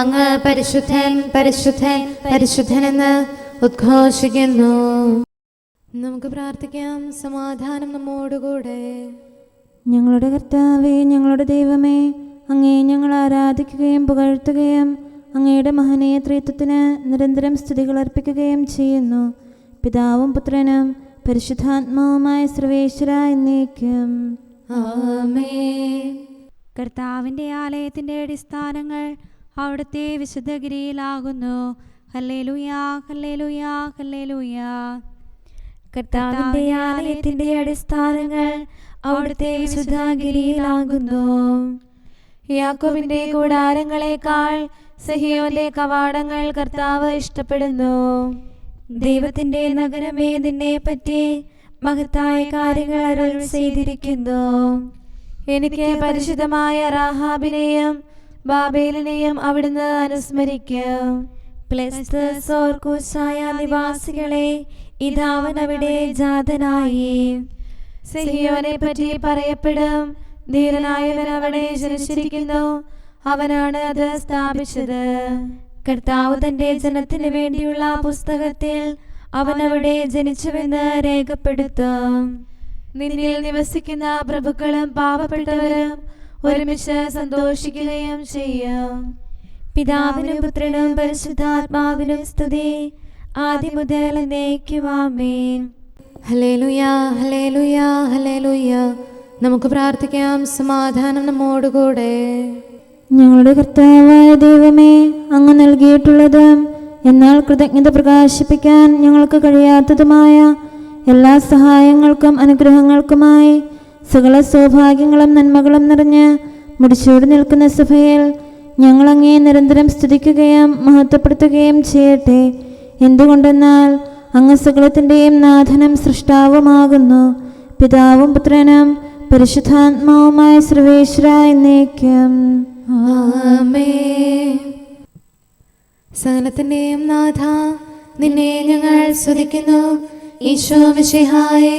അങ്ങ് പരിശുദ്ധൻ പരിശുദ്ധൻ പരിശുദ്ധൻ പരിശുദ്ധനെന്ന് ഉദ്ഘോഷിക്കുന്നു. നമുക്ക് പ്രാർത്ഥിക്കാം. സമാധാനം നമ്മോടുകൂടെ. ഞങ്ങളുടെ കർത്താവേ ഞങ്ങളുടെ ദൈവമേ അങ്ങേ ഞങ്ങൾ ആരാധിക്കുകയും പുകഴ്ത്തുകയും അങ്ങയുടെ മഹനീയ ത്രിത്വത്തിന് നിരന്തരം സ്തുതികൾ അർപ്പിക്കുകയും ചെയ്യുന്നു. പിതാവും പുത്രനും പരിശുദ്ധാത്മാവുമായ സർവേശ്വര എന്നേക്കും. ആമേൻ. കർത്താവിന്റെ ആലയത്തിന്റെ അടിസ്ഥാനങ്ങൾ അവിടുത്തെ വിശുദ്ധഗിരിയിലാകുന്നു. ഹല്ലേലൂയാ ഹല്ലേലൂയാ ഹല്ലേലൂയാ. കർത്താവിന്റെ ആലയത്തിന്റെ അടിസ്ഥാനങ്ങൾ അവിടുത്തെ വിശുദ്ധഗിരിയിലാകുന്നു. യാക്കോബിന്റെ കൂടാരങ്ങളെക്കാൾ സഹിയോന്റെ കവാടങ്ങൾ കർത്താവ് ഇഷ്ടപ്പെടുന്നു. ദൈവത്തിന്റെ നഗരമേ നിന്നെ പറ്റി മഹത്തായ കാര്യങ്ങൾ അരുൾ ചെയ്തിരിക്കുന്നു. എനിക്ക് പരിശുദ്ധമായ റാഹാബിനെയും ബാബേലിനെയും അവിടുന്ന് അനുസ്മരിക്കും. പ്ലസ്തോർക്കൂസായ നിവാസികളെ ഇതാവൻ അവിടെ ജാതനായി. സിഹിയോനെ പറ്റി പറയപ്പെടും ധീരനായവൻ അവിടെ ജനിച്ചിരിക്കുന്നു. അവനാണ് അത് സ്ഥാപിച്ചത്. കർത്താവ് തന്റെ ജനത്തിന് വേണ്ടിയുള്ള പുസ്തകത്തിൽ അവൻ അവിടെ ജനിച്ചുവെന്ന് രേഖപ്പെടുത്തും. നിന്നിൽ നിവസിക്കുന്ന പ്രഭുക്കളും പാവപ്പെട്ടവരും ഒരുമിച്ച് സന്തോഷിക്കുകയും ചെയ്യാം. പിതാവിനും പുത്രനും പരിശുദ്ധാത്മാവിനും സ്തുതി. ആദ്യം മുതൽ എന്നേക്കുമാമേൻ ഹലേലുയാ ഹലേലുയാ ഹലേലുയാ നമുക്ക് പ്രാർത്ഥിക്കാം. സമാധാനം നമ്മോടുകൂടെ. ഞങ്ങളുടെ കർത്താവായ ദൈവമേ അങ്ങ് നൽകിയിട്ടുള്ളതും എന്നാൽ കൃതജ്ഞത പ്രകാശിപ്പിക്കാൻ ഞങ്ങൾക്ക് കഴിയാത്തതുമായ എല്ലാ സഹായങ്ങൾക്കും അനുഗ്രഹങ്ങൾക്കുമായി സകല സൗഭാഗ്യങ്ങളും നന്മകളും നിറഞ്ഞ് മുടിച്ചോടി നിൽക്കുന്ന സഭയിൽ ഞങ്ങൾ അങ്ങേ നിരന്തരം സ്തുതിക്കുകയും മഹത്വപ്പെടുത്തുകയും ചെയ്യട്ടെ. എന്തുകൊണ്ടെന്നാൽ അങ്ങ് സകലത്തിന്റെയും നാഥനും സൃഷ്ടാവുമാകുന്നു. പിതാവും പുത്രനും പരിശുദ്ധാത്മാവുമായ സർവേശ്വര എന്നേക്കും. സകലത്തിന്റെയും നാഥ നിന്നെ ഞങ്ങൾ സ്തുതിക്കുന്നു. ഈശോ മിശിഹായെ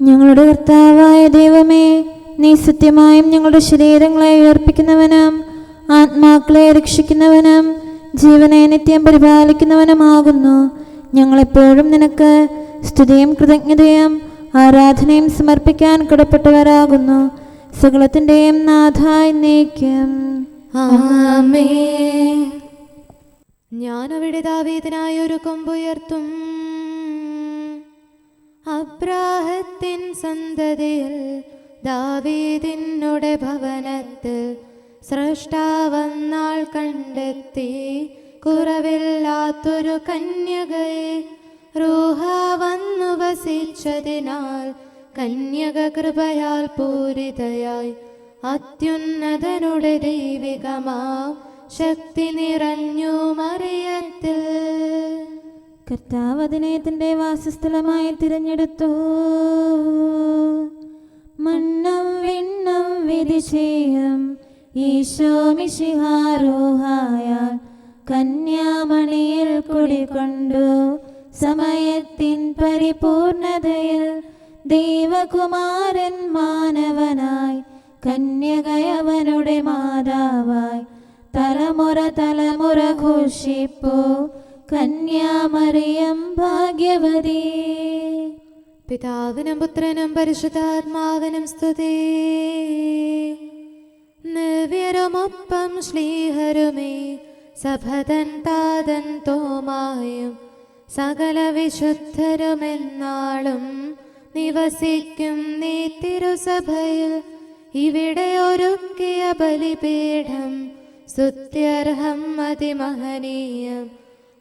ഞങ്ങളുടെ കർത്താവായ ദൈവമേ നീ സത്യമായും ഞങ്ങളുടെ ശരീരങ്ങളെ ഉയർപ്പിക്കുന്നവനും ആത്മാക്കളെ രക്ഷിക്കുന്നവനും ജീവനെ നിത്യം പരിപാലിക്കുന്നവനുമാകുന്നു. ഞങ്ങളെപ്പോഴും നിനക്ക് സ്തുതിയും കൃതജ്ഞതയും ആരാധനയും സമർപ്പിക്കാൻ കടപ്പെട്ടവരാകുന്നു. സകലത്തിന്റെയും നാഥായി നീക്കം ഞാൻ അവിടെ ദാവേദനായ ഒരു കൊമ്പുയർത്തും. അബ്രാഹത്തിൻ സന്തതിയിൽ ദാവീദിനുടെ ഭവനത്തിൽ സൃഷ്ടാവന്നാൾ കണ്ടെത്തി കുറവില്ലാത്തൊരു കന്യകയെ റൂഹ വന്നു വസിച്ചതിനാൽ കന്യക കൃപയാൽ പൂരിതയായി. അത്യുന്നതനുടെ ദൈവികമാം ശക്തി നിറഞ്ഞു മറിയത്തിൽ. കർത്താവ് അതിനെ വാസസ്ഥലമായി തിരഞ്ഞെടുത്തു. മണ്ണം വിണ്ണം വിധിശേയം ഈശോ മിഷിഹാരോഹായ കന്യാമണിയിൽ കുടികൊണ്ടു. സമയത്തിൻ പരിപൂർണതയിൽ ദൈവകുമാരൻ മാനവനായി കന്യകയവനുടെ മാതാവായി തലമുറ തലമുറ ഘോഷിപ്പോ. കന്യാമറിയം ഭാഗ്യവതി. പിതാവിനും പുത്രനും പരിശുദ്ധാത്മാവിനും സ്തുതി. നിവ്യരുമൊപ്പം ശ്രീഹരുമേ സഭതൻ താതൻ തോമായും സകല വിശുദ്ധരുമെന്നാളും നിവസിക്കും നീ തിരുസഭയിൽ. ഇവിടെ ഒരുക്കിയ ബലിപീഠം സ്തുത്യർഹം അതിമഹനീയം.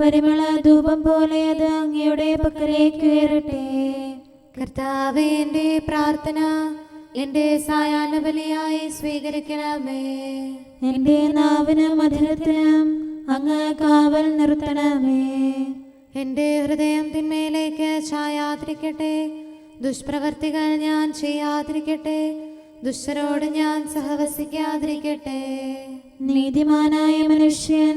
പരിമള ധൂപം പോലെ അത് അങ്ങയുടെ പക്കലേക്ക് ഉയരട്ടെ കർത്താവ് എന്റെ പ്രാർത്ഥന എന്റെ സായാഹ്ന ബലിയായി സ്വീകരിക്കണമേ. എന്റെ നാവിനും മധുരത്തിനും അങ്ങ് കാവൽ നിർത്തണമേ. എന്റെ ഹൃദയം തിന്മയിലേക്ക് ചായാതിരിക്കട്ടെ ദുഷ്പ്രവർത്തികൾ ഞാൻ ചെയ്യാതിരിക്കട്ടെ. ദുഷ്ടരോട് ഞാൻ സഹവസിക്കാതിരിക്കട്ടെ. നീതിമാനായ മനുഷ്യൻ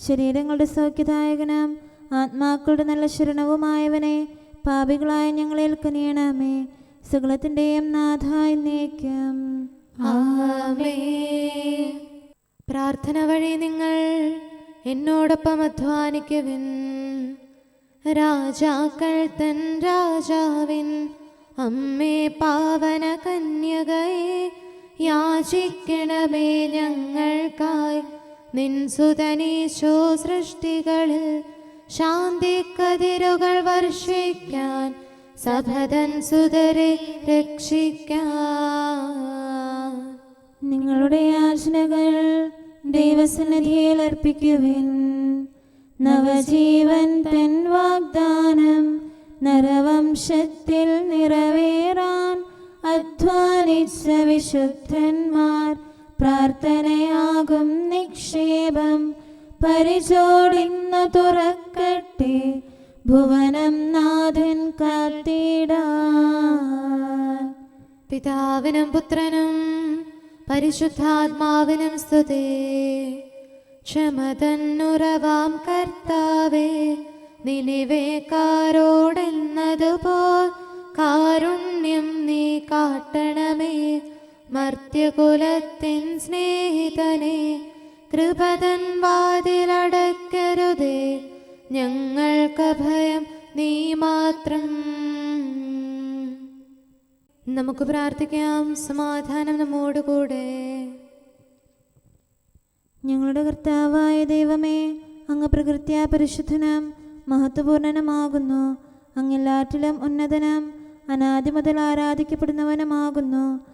ശരീരങ്ങളുടെ സൗഖ്യദായകനും ആത്മാക്കളുടെ നല്ല ശരണവുമായവനെ പാപികളായ ഞങ്ങളെ കനിയണമേ സകലത്തിന്റെയും നാഥായി നീക്കം പ്രാർത്ഥന വഴി നിങ്ങൾ എന്നോടൊപ്പം അധ്വാനിക്കുവിൻ. രാജാക്കൾ തൻ രാജാവിൻ. അമ്മേ പാവന കന്യകയെ യാചിക്കണമേ ഞങ്ങൾക്കായി. നിൻ സുതനീശോ സൃഷ്ടികളിൽ ശാന്തിക്കതിരുകൾ വർഷിക്കാൻ സഭതൻ സുതരെ രക്ഷിക്കാൻ. നിങ്ങളുടെ യാചനകൾ ദൈവസന്നിധിയിൽ അർപ്പിക്കുവിൻ. നവജീവൻ തൻ വാഗ്ദാനം നരവംശത്തിൽ നിറവേറാൻ അധ്വാനിച്ച വിശുദ്ധന്മാർ പ്രാർത്ഥനയാകും നിക്ഷേപം. പരിചോടിന്നു തുറക്കട്ടെ ഭുവനം നാഥൻ കാത്തിടാൻ. പിതാവിനും പുത്രനും പരിശുദ്ധാത്മാവിനും സ്തുതി. ക്ഷമതന്നുറവാം കർത്താവേ നിനിവേക്കാരോടെന്നതുപോൽ കാരുണ്യം നീ കാട്ടണമേ. മർത്യകുലത്തിൻ സ്നേഹിതനെ കൃപതൻ വാതിലടക്കരുതേ. ഞങ്ങൾക്ക് ഭയം നീ മാത്രം. നമുക്ക് പ്രാർത്ഥിക്കാം. സമാധാനം നമ്മോടുകൂടെ ഞങ്ങളുടെ കർത്താവായ ദൈവമേ അങ്ങ് പ്രകൃത്യാ പരിശുദ്ധനാം മഹത്വപൂർണനുമാകുന്നു. അങ്ങെല്ലാറ്റിലും ഉന്നതനാം അനാദി മുതൽ ആരാധിക്കപ്പെടുന്നവനുമാകുന്നു.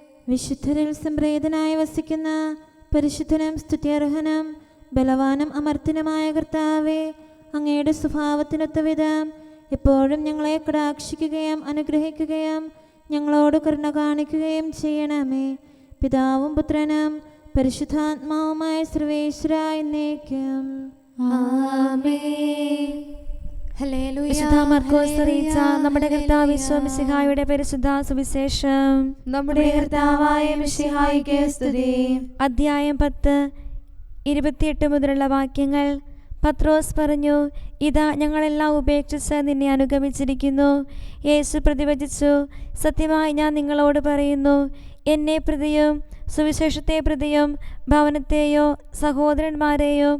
വിശുദ്ധരിൽ സംപ്രേതനായി വസിക്കുന്ന പരിശുദ്ധനും സ്തുത്യർഹനും ബലവാനും അമർത്തനുമായ കർത്താവെ അങ്ങയുടെ സ്വഭാവത്തിനൊത്ത വിധം എപ്പോഴും ഞങ്ങളെ കടാക്ഷിക്കുകയും അനുഗ്രഹിക്കുകയും ഞങ്ങളോട് കരുണ കാണിക്കുകയും ചെയ്യണമേ. പിതാവും പുത്രനും പരിശുദ്ധാത്മാവുമായ സർവേശ്വരായി എന്നേക്കും. ആമേൻ. നമ്മുടെ കർത്താവ് വിശ്വമിശിഹായുടെ പരിശുദ്ധ സുവിശേഷം. നമ്മുടെ കർത്താവായ മിശിഹായിക്ക് സ്തുതി. അധ്യായം പത്ത് ഇരുപത്തിയെട്ട് മുതലുള്ള വാക്യങ്ങൾ. പത്രോസ് പറഞ്ഞു ഇതാ ഞങ്ങളെല്ലാം ഉപേക്ഷിച്ച് നിന്നെ അനുഗമിച്ചിരിക്കുന്നു. യേശു പ്രതിവചിച്ചു സത്യമായി ഞാൻ നിങ്ങളോട് പറയുന്നു എന്നെ പ്രതിയും സുവിശേഷത്തെ പ്രതിയും ഭവനത്തെയോ സഹോദരന്മാരെയോ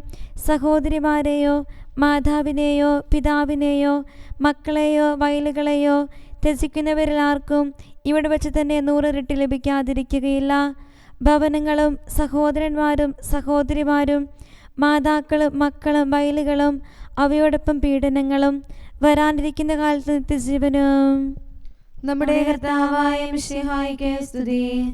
സഹോദരിമാരെയോ മാതാവിനെയോ പിതാവിനെയോ മക്കളെയോ വയലുകളെയോ ത്യജിക്കുന്നവരിൽ ആർക്കും ഇവിടെ വെച്ച് തന്നെ നൂറിരട്ടി ലഭിക്കാതിരിക്കുകയില്ല. ഭവനങ്ങളും സഹോദരന്മാരും സഹോദരിമാരും മാതാക്കളും മക്കളും വയലുകളും അവയോടൊപ്പം പീഡനങ്ങളും വരാനിരിക്കുന്ന കാലത്ത് നിത്യജീവനും നമ്മുടെ കർത്താവായ മിശിഹായിക്ക് സ്തുതി.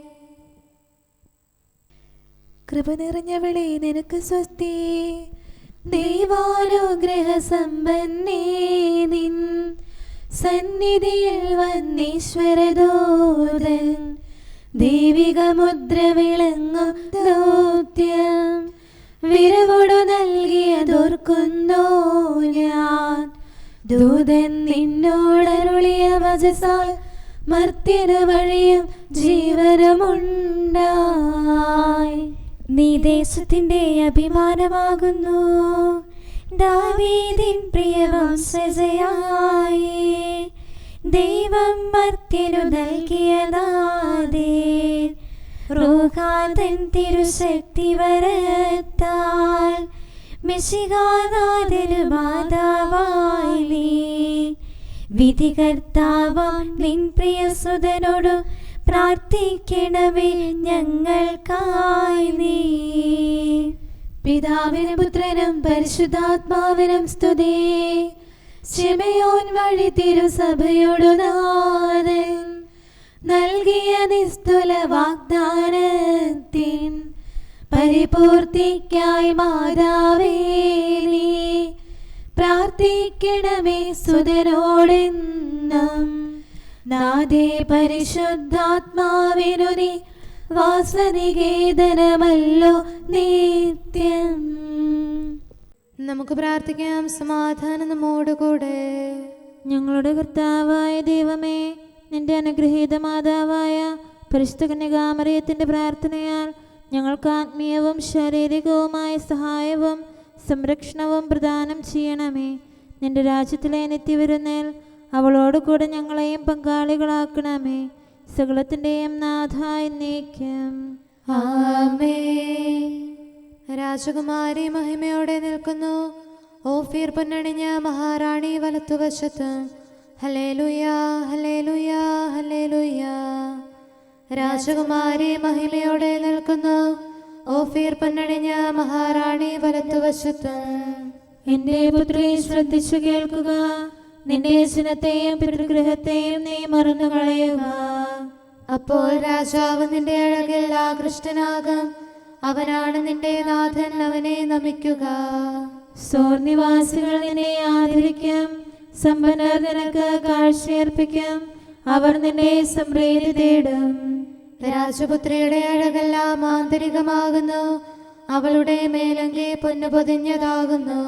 കൃപ നിറഞ്ഞവളെ നിനക്ക് സ്വസ്തി. ദൈവാനുഗ്രഹ സമ്പന്നേ നിൻ സന്നിധിയിൽ വന്നീശ്വരദൂതൻ ദൈവിക മുദ്ര വിളങ്ങും ദൗത്യം. വിരവോടു നൽകിയതോർക്കുന്നു ഞാൻ. ദൂതൻ നിന്നോടരുളിയ വചസാൽ മർത്യന വഴിയും ജീവനമുണ്ടായി. നീ ദേശത്തിന്റെ അഭിമാനമാകുന്നു. ദാവീദിൻ പ്രിയവംശജയായി ദൈവം മർത്യനു നൽകിയതാതേ. റോഹാതൻ തിരുശക്തി വരത്താൽ മിശികാനാഥനു മാതാവായി വിധികർത്താവാം നിൻ പ്രിയസുതനോടു പ്രാർത്ഥിക്കണമേ ഞങ്ങൾക്കായി നീ. പിതാവിനും പുത്രനും പരിശുദ്ധാത്മാവിനും സ്തുതി. ശിമയോൻ വഴി തിരുസഭയോടു നാഥൻ. നൽകിയ നിസ്തുല വാഗ്ദാനത്തിൻ പരിപൂർത്തിക്കായി മാതാവേ നീ. പ്രാർത്ഥിക്കണമേ സുതനോടെന്നും നാദേ പരിശുദ്ധാത്മാവിനു നീ വാസനികേതനമല്ലോ നിത്യം. നമുക്ക് പ്രാർത്ഥിക്കാം സമാധാനം നമ്മോടുകൂടെ ഞങ്ങളുടെ കർത്താവായ ദൈവമേ നിന്റെ അനുഗ്രഹീത മാതാവായ പരിശുദ്ധ കന്യകാമറിയത്തിന്റെ പ്രാർത്ഥനയാൽ ഞങ്ങൾക്ക് ആത്മീയവും ശാരീരികവുമായ സഹായവും സംരക്ഷണവും പ്രദാനം ചെയ്യണമേ. നിന്റെ രാജ്യത്തിലെ നിത്യവിരുന്നേൽ അവളോട് കൂടെ ഞങ്ങളെയും പങ്കാളികളാക്കണമേ. സകലത്തിന്റെയും നാഥായി നീക്കം ആമേ. രാജകുമാരി മഹിമയോടെ നിൽക്കുന്നു. ഓഫീർ പൊന്നണിഞ്ഞ മഹാറാണി വലത്തുവശത്ത്. ഹലേലുയ ഹലേലുയ ഹലേലുയ രാജകുമാരി മഹിമയോടെ നിൽക്കുന്നു. ഓഫീർ പൊന്നണിഞ്ഞ മഹാറാണി വലത്തുവശത്ത്. എന്റെ പുത്രി ശ്രദ്ധിച്ചു കേൾക്കുക. നിന്റെ ജനത്തെയും പിതൃഗൃഹത്തെയും നീ മറന്നു കളയുക. അപ്പോൾ രാജാവ് നിന്റെ അഴകിൽ ആകൃഷ്ടനാകും. അവനാണ് നിന്റെ നാഥൻ അവനെ നമിക്കുക. സോർനിവാസികൾ നിന്നെ ആദരിക്കും. സമ്പന്നർ നിനക്ക് കാഴ്ചയർപ്പിക്കും. അവർ നിന്നെ സംപ്രീതി തേടും. രാജപുത്രിയുടെ അഴകെല്ലാം ആന്തരികമാകുന്നു. അവളുടെ മേലങ്കി പൊന്നു പൊതിഞ്ഞതാകുന്നു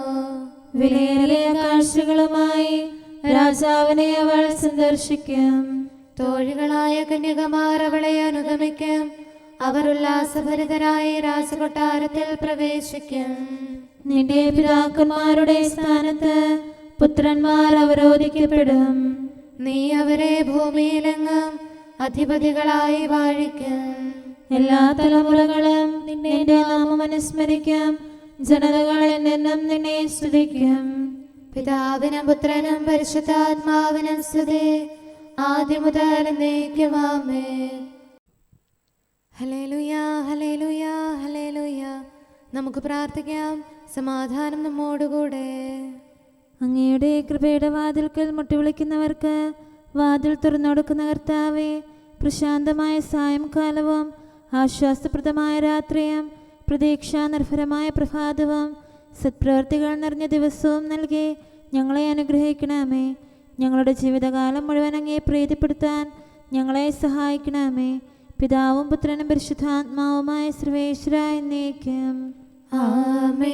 വിലയേറിയ കാഴ്ചകളുമായി രാജാവിനെ അവൾ സന്ദർശിക്കും. തോഴികളായ കന്യകമാർ അവളെ അനുഗമിക്കും. അവർ ഉല്ലാസഭരിതരായി രാജകൊട്ടാരത്തിൽ പ്രവേശിക്കും. നിന്റെ പിതാക്കന്മാരുടെ സ്ഥാനത്ത് പുത്രന്മാർ അവരോധിക്കപ്പെടും. നീ അവരെ ഭൂമിയിലെങ്ങും അധിപതികളായി വാഴിക്കും. എല്ലാ തലമുറകളും നിന്റെ നാമം അനുസ്മരിക്കും ജനതകൾ എന്നെന്നും നിന്നെ സ്തുതിക്കും. പിതാവിനും പുത്രനും പരിശുദ്ധാത്മാവിനും സ്തുതി. ആദ്യം മുതൽ എന്നേക്കുമാമേ ഹലേലുയ ഹലേലുയ ഹലേലുയ നമുക്ക് പ്രാർത്ഥിക്കാം. സമാധാനം നമ്മോടുകൂടെ. അങ്ങയുടെ കൃപയുടെ വാതിൽക്കൽ മുട്ടി വിളിക്കുന്നവർക്ക് വാതിൽ തുറന്നുകൊടുക്കുന്ന കർത്താവെ പ്രശാന്തമായ സായംകാലവും ആശ്വാസപ്രദമായ രാത്രിയും പ്രതീക്ഷാനിർഭരമായ പ്രഭാതവും സത്പ്രവർത്തികൾ നിറഞ്ഞ ദിവസവും നൽകി ഞങ്ങളെ അനുഗ്രഹിക്കണമേ. ഞങ്ങളുടെ ജീവിതകാലം മുഴുവൻ അങ്ങേ പ്രീതിപ്പെടുത്താൻ ഞങ്ങളെ സഹായിക്കണമേ. പിതാവും പുത്രനും പരിശുദ്ധാത്മാവുമായ സർവേശ്വര എന്നേക്കും. ആമേ.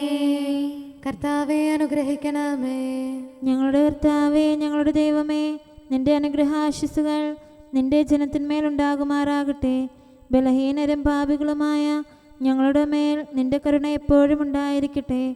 കർത്താവെ അനുഗ്രഹിക്കണമേ. ഞങ്ങളുടെ കർത്താവേ ഞങ്ങളുടെ ദൈവമേ നിന്റെ അനുഗ്രഹാശിസുകൾ നിന്റെ ജനത്തിന്മേലുണ്ടാകുമാറാകട്ടെ ബലഹീനരും പാപികളുമായ ഞങ്ങളുടെ മേൽ നിന്റെ കരുണ എപ്പോഴും ഉണ്ടായിരിക്കട്ടെ.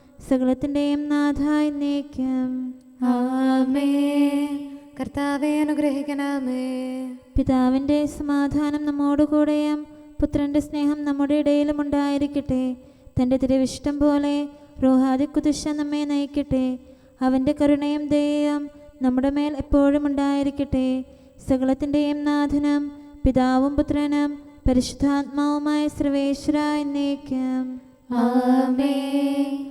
സകലത്തിന്റെയും നാഥ നീക്കം ആമേ കർത്താവെ അനുഗ്രഹിക്കണമേ. പിതാവിന്റെ സമാധാനം നമ്മോടുകൂടെയും പുത്രന്റെ സ്നേഹം നമ്മുടെ ഇടയിലും ഉണ്ടായിരിക്കട്ടെ. തന്റെ തിരുവിഷ്ടം പോലെ റോഹാദി കുതിശ നമ്മെ നയിക്കട്ടെ. അവന്റെ കരുണയും ദയയും നമ്മുടെ മേൽ എപ്പോഴും ഉണ്ടായിരിക്കട്ടെ. സകലത്തിന്റെയും നാഥനം പിതാവും പുത്രനും പരിശുദ്ധാത്മാവുമായ സർവേശ്വര എന്നേക്കും. ആമേൻ.